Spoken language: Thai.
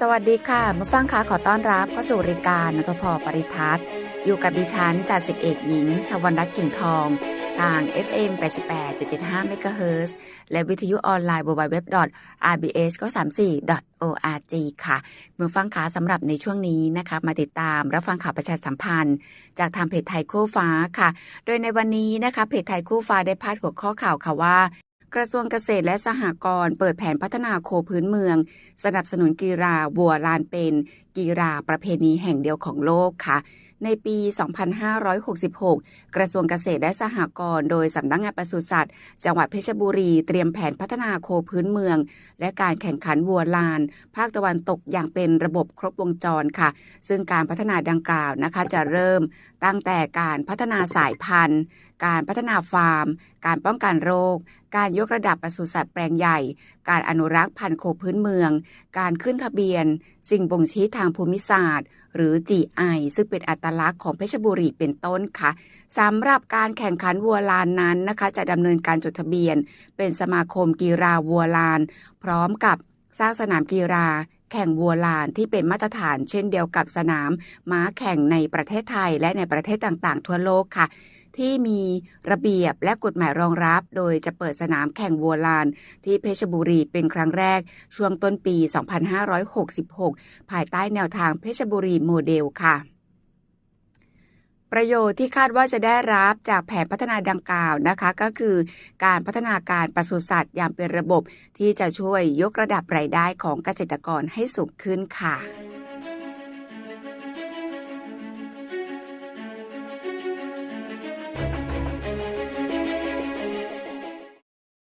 สวัสดีค่ะมาฟังค่ะขอต้อนรับเข้าสู่รายการนทพปริทัศน์ อยู่กับดิฉันจ่าสิบเอกหญิง ชวันรัตน์กิ่งทอง ทาง FM 88.75 MHz และวิทยุออนไลน์ www.rbs934.org ค่ะเมื่อฟังขาสำหรับในช่วงนี้นะคะมาติดตามรับฟังข่าวประชาสัมพันธ์ จากทางเพจไทยคู่ฟ้าค่ะ โดยในวันนี้นะคะเพจไทยคู่ฟ้าได้พาดหัวข้อข่าวค่ะว่า กระทรวงเกษตรและสหกรณ์เปิดแผนพัฒนาโคพื้นเมือง สนับสนุนกีฬาวัวลานเป็น กีฬาประเพณีแห่งเดียวของโลกค่ะในปี 2566 กระทรวงเกษตรและสหกรณ์โดยสำนักงานปศุสัตว์ จังหวัดเพชรบุรีเตรียมแผนพัฒนาโคพื้นเมือง และการแข่งขันวัวลาน ภาคตะวันตกอย่างเป็นระบบครบวงจรค่ะ ซึ่งการพัฒนาดังกล่าวนะคะจะเริ่มตั้งแต่การพัฒนาสายพันธุ์ การพัฒนาฟาร์ม การป้องกันโรค การยกระดับปศุสัตว์แปลงใหญ่ การอนุรักษ์พันธุ์โคพื้นเมือง การขึ้นทะเบียน สิ่งบ่งชี้ทางภูมิศาสตร์ หรือ GI ซึ่งเป็นอัตลักษณ์ของเพชรบุรีเป็นต้นค่ะสำหรับการแข่งขันวัวลานนั้นนะคะ จะดำเนินการจดทะเบียน เป็นสมาคมกีฬาวัวลาน พร้อมกับสร้างสนามกีฬาแข่งวัวลานที่เป็นมาตรฐานเช่นเดียวกับสนามม้าแข่งในประเทศไทยและในประเทศต่างๆ ทั่วโลกค่ะ ที่มีระเบียบและกฎหมายรองรับ โดยจะเปิดสนามแข่งวัวลาน ที่เพชรบุรีเป็นครั้งแรก ช่วงต้นปี 2566 ภายใต้แนวทางเพชรบุรีโมเดลค่ะ ประโยชน์ที่คาดว่าจะได้รับจากแผนพัฒนาดังกล่าวนะคะ ก็คือการพัฒนาการปศุสัตว์อย่างเป็นระบบที่จะช่วยยกระดับรายได้ของเกษตรกรให้สูงขึ้นค่ะ